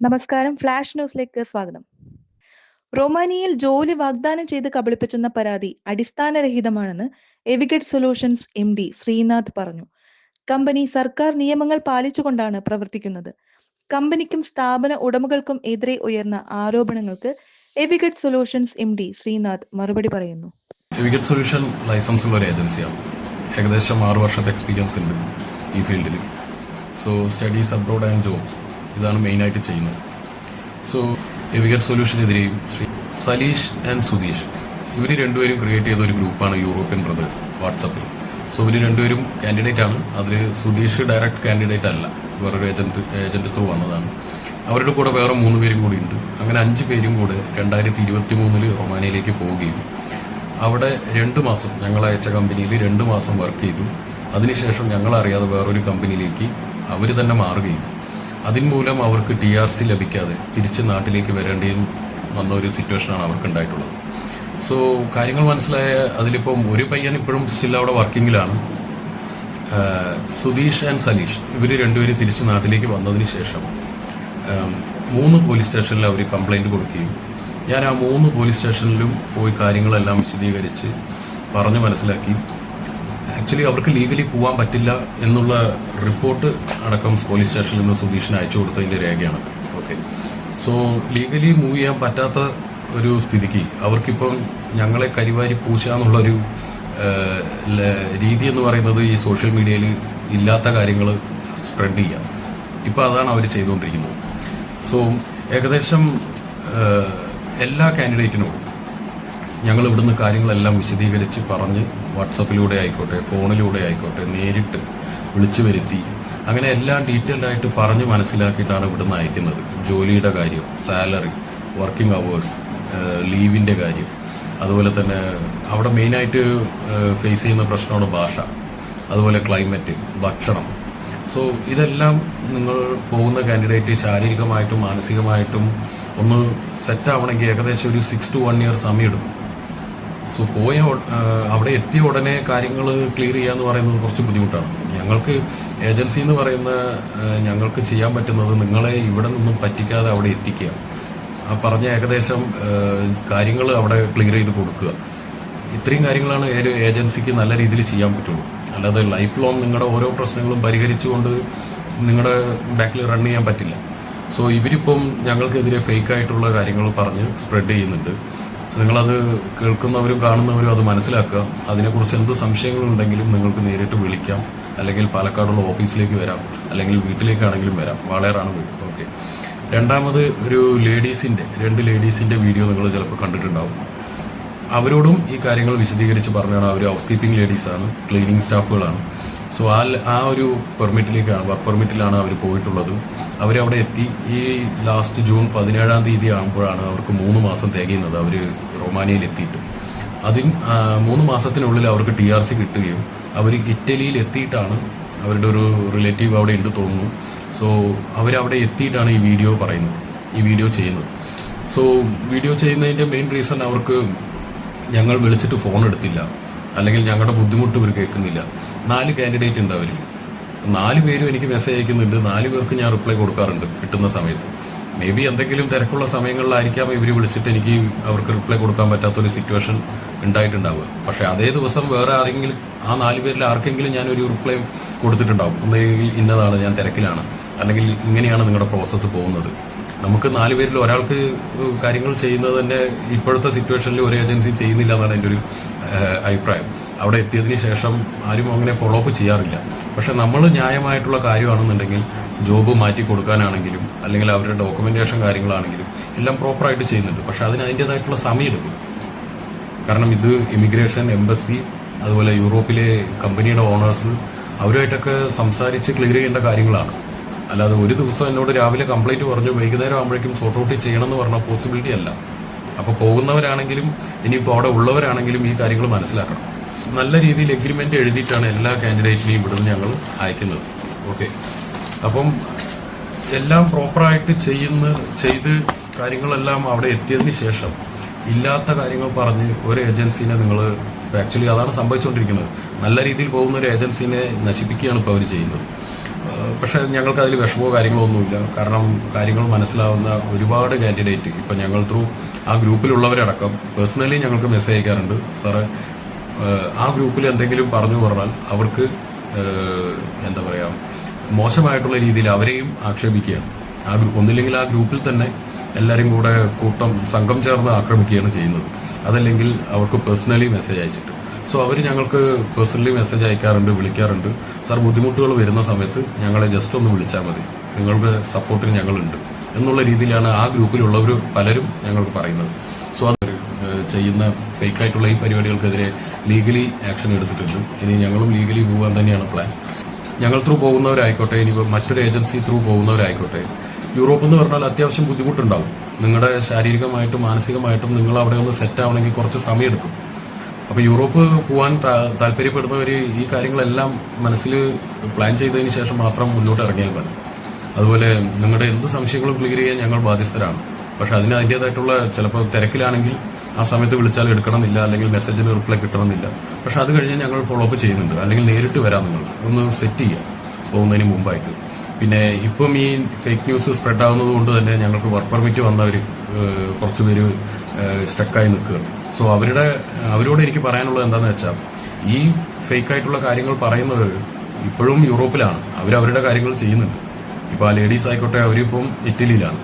നമസ്കാരം. ഫ്ലാഷ് ന്യൂസിലേക്ക് സ്വാഗതം. റൊമാനിയയിൽ ജോലി വാഗ്ദാനം ചെയ്ത് കബളിപ്പിച്ചെന്ന പരാതി അടിസ്ഥാനരഹിതമാണെന്ന് Evigad solutions M D Sreenath പറഞ്ഞു. കമ്പനി സർക്കാർ നിയമങ്ങൾ പാലിച്ചുകൊണ്ടാണ് പ്രവർത്തിക്കുന്നത്. കമ്പനിക്കും സ്ഥാപന ഉടമകൾക്കും എതിരെ ഉയർന്ന ആരോപണങ്ങൾക്ക് Evigad solutions M D Sreenath മറുപടി പറയുന്നു. എവിഗറ്റ് സൊല്യൂഷൻ ലൈസൻസ് ഉള്ള ഒരു ഏജൻസിയാണ്. ഏകദേശം ആറ് വർഷത്തെ എക്സ്പീരിയൻസ് ഉണ്ട് ഈ ഫീൽഡിൽ so studies abroad and jobs ഇതാണ് മെയിനായിട്ട് ചെയ്യുന്നത്. സോ വിഗറ്റ് സൊല്യൂഷനെതിരെയും ശ്രീ സലീഷ് ആൻഡ് സുധീഷ് ഇവർ രണ്ടുപേരും ക്രിയേറ്റ് ചെയ്ത ഒരു ഗ്രൂപ്പാണ് യൂറോപ്യൻ ബ്രദേഴ്സ് വാട്സപ്പിൽ സോ ഇവർ രണ്ടുപേരും കാൻഡിഡേറ്റ് ആണ്. അതിൽ സുധീഷ് ഡയറക്റ്റ് കാൻഡിഡേറ്റ് അല്ല. വേറൊരു ഏജന്റ് ഏജന്റ് ത്രൂ വന്നതാണ്. അവരുടെ കൂടെ വേറെ മൂന്ന് പേരും കൂടി ഉണ്ട്. അങ്ങനെ അഞ്ച് പേരും കൂടെ രണ്ടായിരത്തി ഇരുപത്തി മൂന്നിൽ റൊമാനിയയിലേക്ക് പോവുകയും. അവിടെ രണ്ട് മാസം ഞങ്ങൾ അയച്ച കമ്പനിയിൽ രണ്ട് മാസം വർക്ക് ചെയ്തു. അതിനുശേഷം ഞങ്ങൾ അറിയാതെ വേറൊരു കമ്പനിയിലേക്ക് അവർ തന്നെ മാറുകയും. അതിന് മൂലം അവർക്ക് ടി ആർ സി ലഭിക്കാതെ തിരിച്ച് നാട്ടിലേക്ക് വരേണ്ടി വന്ന ഒരു സിറ്റുവേഷനാണ് അവർക്ക് ഉണ്ടായിട്ടുള്ളത് സോ കാര്യങ്ങൾ മനസ്സിലായ അതിലിപ്പം ഒരു പയ്യൻ ഇപ്പോഴും സ്റ്റിൽ അവിടെ വർക്കിങ്ങിലാണ്. സുധീഷ് ആൻഡ് സലീഷ് ഇവർ രണ്ടുപേരും തിരിച്ച് നാട്ടിലേക്ക് വന്നതിന് ശേഷം മൂന്ന് പോലീസ് സ്റ്റേഷനിൽ അവർ കംപ്ലൈന്റ് കൊടുക്കുകയും ഞാൻ ആ മൂന്ന് പോലീസ് സ്റ്റേഷനിലും പോയി കാര്യങ്ങളെല്ലാം വിശദീകരിച്ച് പറഞ്ഞു മനസ്സിലാക്കി. ആക്ച്വലി അവർക്ക് ലീഗലി പോകാൻ പറ്റില്ല എന്നുള്ള റിപ്പോർട്ട് അടക്കം പോലീസ് സ്റ്റേഷനിൽ നിന്ന് സുധീഷിന് അയച്ചു കൊടുത്തതിന്റെ രേഖയാണ്. ഓക്കെ സോ ലീഗലി മൂവ് ചെയ്യാൻ പറ്റാത്ത ഒരു സ്ഥിതിക്ക് അവർക്കിപ്പം ഞങ്ങളെ കരിവാരി പൂശ എന്നുള്ളൊരു രീതി എന്ന് പറയുന്നത് ഈ സോഷ്യൽ മീഡിയയിൽ ഇല്ലാത്ത കാര്യങ്ങൾ സ്പ്രെഡ് ചെയ്യാം. ഇപ്പം അതാണ് അവർ ചെയ്തുകൊണ്ടിരിക്കുന്നത്. സോ ഏകദേശം എല്ലാ കാൻഡിഡേറ്റിനോടും ഞങ്ങൾ ഇവിടുന്ന് കാര്യങ്ങളെല്ലാം വിശദീകരിച്ച് പറഞ്ഞ് വാട്സപ്പിലൂടെ ആയിക്കോട്ടെ ഫോണിലൂടെ ആയിക്കോട്ടെ നേരിട്ട് വിളിച്ചു വരുത്തി. അങ്ങനെ എല്ലാം ഡീറ്റെയിൽഡ് ആയിട്ട് പറഞ്ഞ് മനസ്സിലാക്കിയിട്ടാണ് ഇവിടുന്ന് അയക്കുന്നത്. ജോലിയുടെ കാര്യം സാലറി വർക്കിംഗ് അവേഴ്സ് ലീവിന്റെ കാര്യം. അതുപോലെ തന്നെ അവിടെ മെയിനായിട്ട് ഫേസ് ചെയ്യുന്ന പ്രശ്നമാണ് ഭാഷ. അതുപോലെ ക്ലൈമറ്റ് ഭക്ഷണം. സോ ഇതെല്ലാം നിങ്ങൾ പോകുന്ന കാൻഡിഡേറ്റ് ശാരീരികമായിട്ടും മാനസികമായിട്ടും ഒന്ന് സെറ്റ് ആവണമെങ്കിൽ ഏകദേശം ഒരു സിക്സ് ടു വൺ ഇയർ സമയം എടുക്കും. സോ പോയ അവിടെ എത്തിയ ഉടനെ കാര്യങ്ങൾ ക്ലിയർ ചെയ്യുക എന്ന് പറയുന്നത് കുറച്ച് ബുദ്ധിമുട്ടാണ്. ഞങ്ങൾക്ക് ഏജൻസി എന്ന് പറയുന്ന ഞങ്ങൾക്ക് ചെയ്യാൻ പറ്റുന്നത് നിങ്ങളെ ഇവിടെ നിന്നും പറ്റിക്കാതെ അവിടെ എത്തിക്കുക. ആ പറഞ്ഞ ഏകദേശം കാര്യങ്ങൾ അവിടെ ക്ലിയർ ചെയ്ത് കൊടുക്കുക. ഇത്രയും കാര്യങ്ങളാണ് ഒരു ഏജൻസിക്ക് നല്ല രീതിയിൽ ചെയ്യാൻ പറ്റുള്ളൂ. അല്ലാതെ ലൈഫ് ലോങ് നിങ്ങളുടെ ഓരോ പ്രശ്നങ്ങളും പരിഹരിച്ചുകൊണ്ട് നിങ്ങളുടെ ബാക്കിൽ റൺ ചെയ്യാൻ പറ്റില്ല. സോ ഇവരിപ്പം ഞങ്ങൾക്കെതിരെ ഫേക്ക് ആയിട്ടുള്ള കാര്യങ്ങൾ പറഞ്ഞ് സ്പ്രെഡ് ചെയ്യുന്നുണ്ട്. നിങ്ങളത് കേൾക്കുന്നവരും കാണുന്നവരും അത് മനസ്സിലാക്കുക. അതിനെക്കുറിച്ച് എന്ത് സംശയങ്ങളുണ്ടെങ്കിലും നിങ്ങൾക്ക് നേരിട്ട് വിളിക്കാം. അല്ലെങ്കിൽ പാലക്കാടുള്ള ഓഫീസിലേക്ക് വരാം. അല്ലെങ്കിൽ വീട്ടിലേക്കാണെങ്കിലും വരാം. വാളയാറാണ് വീട് ഓക്കെ. രണ്ടാമത് ഒരു ലേഡീസിന്റെ രണ്ട് ലേഡീസിന്റെ വീഡിയോ നിങ്ങൾ ചിലപ്പോൾ കണ്ടിട്ടുണ്ടാവും. അവരോടും ഈ കാര്യങ്ങൾ വിശദീകരിച്ച് പറഞ്ഞാണ്. അവർ ഹൗസ് കീപ്പിംഗ് ലേഡീസാണ്. ക്ലീനിങ് സ്റ്റാഫുകളാണ്. സോ ആ ആ ഒരു പെർമിറ്റിലേക്കാണ് വർക്ക് പെർമിറ്റിലാണ് അവർ പോയിട്ടുള്ളത്. അവരവിടെ എത്തി. ഈ ലാസ്റ്റ് ജൂൺ പതിനേഴാം തീയതി ആകുമ്പോഴാണ് അവർക്ക് മൂന്ന് മാസം തികയുന്നത് അവർ റൊമാനിയയിൽ എത്തിയിട്ട്. അതിന് മൂന്ന് മാസത്തിനുള്ളിൽ അവർക്ക് ടി ആർ സി കിട്ടുകയും അവർ ഇറ്റലിയിൽ എത്തിയിട്ടാണ് അവരുടെ ഒരു റിലേറ്റീവ് അവിടെ ഉണ്ട് തോന്നുന്നു. സോ അവരവിടെ എത്തിയിട്ടാണ് ഈ വീഡിയോ പറയുന്നത് ഈ വീഡിയോ ചെയ്യുന്നത്. സോ വീഡിയോ ചെയ്യുന്നതിന്റെ മെയിൻ റീസൺ അവർക്ക് ഞങ്ങൾ വിളിച്ചിട്ട് ഫോൺ എടുത്തില്ല. അല്ലെങ്കിൽ ഞങ്ങളുടെ ബുദ്ധിമുട്ട് ഇവർ കേൾക്കുന്നില്ല. നാല് കാൻഡിഡേറ്റ് ഉണ്ട് അവരിൽ നാല് പേരും എനിക്ക് മെസ്സേജ് അയക്കുന്നുണ്ട്. നാല് പേർക്ക് ഞാൻ റിപ്ലൈ കൊടുക്കാറുണ്ട് കിട്ടുന്ന സമയത്ത്. മേ ബി എന്തെങ്കിലും തിരക്കുള്ള സമയങ്ങളിലായിരിക്കാം ഇവർ വിളിച്ചിട്ട് എനിക്ക് അവർക്ക് റിപ്ലൈ കൊടുക്കാൻ പറ്റാത്തൊരു സിറ്റുവേഷൻ ഉണ്ടായിട്ടുണ്ടാവുക. പക്ഷേ അതേ ദിവസം വേറെ ആരെങ്കിലും ആ നാല് പേരിൽ ആർക്കെങ്കിലും ഒരു റിപ്ലൈ കൊടുത്തിട്ടുണ്ടാവും. ഒന്നെങ്കിൽ ഇന്നതാണ് ഞാൻ തിരക്കിലാണ്. അല്ലെങ്കിൽ ഇങ്ങനെയാണ് നിങ്ങളുടെ പ്രോസസ്സ് പോകുന്നത്. നമുക്ക് നാല് പേരിൽ ഒരാൾക്ക് കാര്യങ്ങൾ ചെയ്യുന്നത് തന്നെ ഇപ്പോഴത്തെ സിറ്റുവേഷനിൽ ഒരു ഏജൻസി ചെയ്യുന്നില്ല എന്നാണ് എന്റെ ഒരു അഭിപ്രായം. അവിടെ എത്തിയതിന് ശേഷം ആരും അങ്ങനെ ഫോളോ അപ്പ് ചെയ്യാറില്ല. പക്ഷെ നമ്മൾ ന്യായമായിട്ടുള്ള കാര്യമാണെന്നുണ്ടെങ്കിൽ ജോബ് മാറ്റി കൊടുക്കാനാണെങ്കിലും അല്ലെങ്കിൽ അവരുടെ ഡോക്യുമെന്റേഷൻ കാര്യങ്ങളാണെങ്കിലും എല്ലാം പ്രോപ്പറായിട്ട് ചെയ്യുന്നുണ്ട്. പക്ഷെ അതിന് അതിന്റെതായിട്ടുള്ള സമയം എടുക്കും. കാരണം ഇത് ഇമിഗ്രേഷൻ എംബസി അതുപോലെ യൂറോപ്പിലെ കമ്പനിയുടെ ഓണേഴ്സ് അവരുമായിട്ടൊക്കെ സംസാരിച്ച് ക്ലിയർ ചെയ്യേണ്ട കാര്യങ്ങളാണ്. അല്ലാതെ ഒരു ദിവസം എന്നോട് രാവിലെ കംപ്ലൈന്റ് പറഞ്ഞു വൈകുന്നേരം ആകുമ്പോഴേക്കും സോർട്ട് ഔട്ട് ചെയ്യണമെന്ന് പറഞ്ഞ പോസിബിലിറ്റി അല്ല. അപ്പോൾ പോകുന്നവരാണെങ്കിലും ഇനിയിപ്പോൾ അവിടെ ഉള്ളവരാണെങ്കിലും ഈ കാര്യങ്ങൾ മനസ്സിലാക്കണം. നല്ല രീതിയിൽ എഗ്രിമെന്റ് എഴുതിയിട്ടാണ് എല്ലാ കാൻഡിഡേറ്റിനെയും ഇവിടുന്ന് ഞങ്ങൾ അയക്കുന്നത്. ഓക്കെ അപ്പം എല്ലാം പ്രോപ്പറായിട്ട് ചെയ്യുന്ന ചെയ്ത് കാര്യങ്ങളെല്ലാം അവിടെ എത്തിയതിന് ശേഷം ഇല്ലാത്ത കാര്യങ്ങൾ പറഞ്ഞ് ഒരു ഏജൻസിനെ നിങ്ങൾ ആക്ച്വലി അതാണ് സംഭവിച്ചുകൊണ്ടിരിക്കുന്നത്. നല്ല രീതിയിൽ പോകുന്ന ഒരു ഏജൻസിനെ നശിപ്പിക്കുകയാണ് ഇപ്പോൾ അവർ ചെയ്യുന്നത്. പക്ഷേ ഞങ്ങൾക്ക് അതിൽ വിഷമോ കാര്യങ്ങളോ ഒന്നുമില്ല. കാരണം കാര്യങ്ങൾ മനസ്സിലാവുന്ന ഒരുപാട് കാൻഡിഡേറ്റ് ഇപ്പം ഞങ്ങൾ ത്രൂ ആ ഗ്രൂപ്പിലുള്ളവരടക്കം പേഴ്സണലി ഞങ്ങൾക്ക് മെസ്സേജ് അയക്കാറുണ്ട്. സാറേ ആ ഗ്രൂപ്പിൽ എന്തെങ്കിലും പറഞ്ഞു പറഞ്ഞാൽ അവർക്ക് എന്താ പറയുക മോശമായിട്ടുള്ള രീതിയിൽ അവരെയും ആക്ഷേപിക്കുകയാണ്. ആ ഗ്രൂപ്പ് ഒന്നില്ലെങ്കിൽ ആ ഗ്രൂപ്പിൽ തന്നെ എല്ലാവരും കൂടെ കൂട്ടം സംഘം ചേർന്ന് ആക്രമിക്കുകയാണ് ചെയ്യുന്നത്. അതല്ലെങ്കിൽ അവർക്ക് പേഴ്സണലി മെസ്സേജ് അയച്ചിട്ട്. സോ അവർ ഞങ്ങൾക്ക് പേഴ്സണലി മെസ്സേജ് അയക്കാറുണ്ട് വിളിക്കാറുണ്ട്. സാർ ബുദ്ധിമുട്ടുകൾ വരുന്ന സമയത്ത് ഞങ്ങളെ ജസ്റ്റ് ഒന്ന് വിളിച്ചാൽ മതി. നിങ്ങളുടെ സപ്പോർട്ടിന് ഞങ്ങളുണ്ട്. എന്നുള്ള രീതിയിലാണ് ആ ഗ്രൂപ്പിലുള്ളവർ പലരും ഞങ്ങൾക്ക് പറയുന്നത്. സോ അത് ചെയ്യുന്ന ഫേക്കായിട്ടുള്ള ഈ പരിപാടികൾക്കെതിരെ ലീഗലി ആക്ഷൻ എടുത്തിട്ടുണ്ട്. ഇനി ഞങ്ങളും ലീഗലി പോകാൻ തന്നെയാണ് പ്ലാൻ ഞങ്ങൾ ത്രൂ പോകുന്നവരായിക്കോട്ടെ ഇനി മറ്റൊരു ഏജൻസി ത്രൂ പോകുന്നവരായിക്കോട്ടെ യൂറോപ്പ് എന്ന് പറഞ്ഞാൽ അത്യാവശ്യം ബുദ്ധിമുട്ടുണ്ടാവും. നിങ്ങളുടെ ശാരീരികമായിട്ടും മാനസികമായിട്ടും നിങ്ങൾ അവിടെ ഒന്ന് സെറ്റ് ആവണമെങ്കിൽ കുറച്ച് സമയമെടുക്കും അപ്പോൾ യൂറോപ്പ് പോകാൻ താല്പര്യപ്പെടുന്നവർ ഈ കാര്യങ്ങളെല്ലാം മനസ്സിൽ പ്ലാൻ ചെയ്തതിന് ശേഷം മാത്രം മുന്നോട്ട് ഇറങ്ങിയാൽ മതി. അതുപോലെ നിങ്ങളുടെ എന്ത് സംശയങ്ങളും ക്ലിയർ ചെയ്യാൻ ഞങ്ങൾ ബാധ്യസ്ഥരാണ്. പക്ഷെ അതിന് അതിന്റേതായിട്ടുള്ള ചിലപ്പോൾ തിരക്കിലാണെങ്കിൽ ആ സമയത്ത് വിളിച്ചാൽ എടുക്കണമെന്നില്ല അല്ലെങ്കിൽ മെസ്സേജിന് റിപ്ലൈ കിട്ടണമെന്നില്ല. പക്ഷെ അത് കഴിഞ്ഞ് ഞങ്ങൾ ഫോളോ അപ്പ് ചെയ്യുന്നുണ്ട്. അല്ലെങ്കിൽ നേരിട്ട് വരാം നിങ്ങൾ. ഒന്ന് സെറ്റ് ചെയ്യാം. പോകുന്നതിന് മുമ്പായിട്ട്. പിന്നെ ഇപ്പം ഈ ഫേക്ക് ന്യൂസ് സ്പ്രെഡ് ആവുന്നത് കൊണ്ട് തന്നെ ഞങ്ങൾക്ക് വർക്ക് പെർമിറ്റ് വന്നവർ കുറച്ച് പേര് സ്റ്റക്കായി നിൽക്കുകയാണ്. സോ അവരുടെ അവരോട് എനിക്ക് പറയാനുള്ളത് എന്താണെന്ന് വെച്ചാൽ ഈ ഫേക്കായിട്ടുള്ള കാര്യങ്ങൾ പറയുന്നവർ ഇപ്പോഴും യൂറോപ്പിലാണ്. അവർ അവരുടെ കാര്യങ്ങൾ ചെയ്യുന്നുണ്ട്. ഇപ്പോൾ ആ ലേഡീസ് ആയിക്കോട്ടെ അവരിപ്പം ഇറ്റലിയിലാണ്.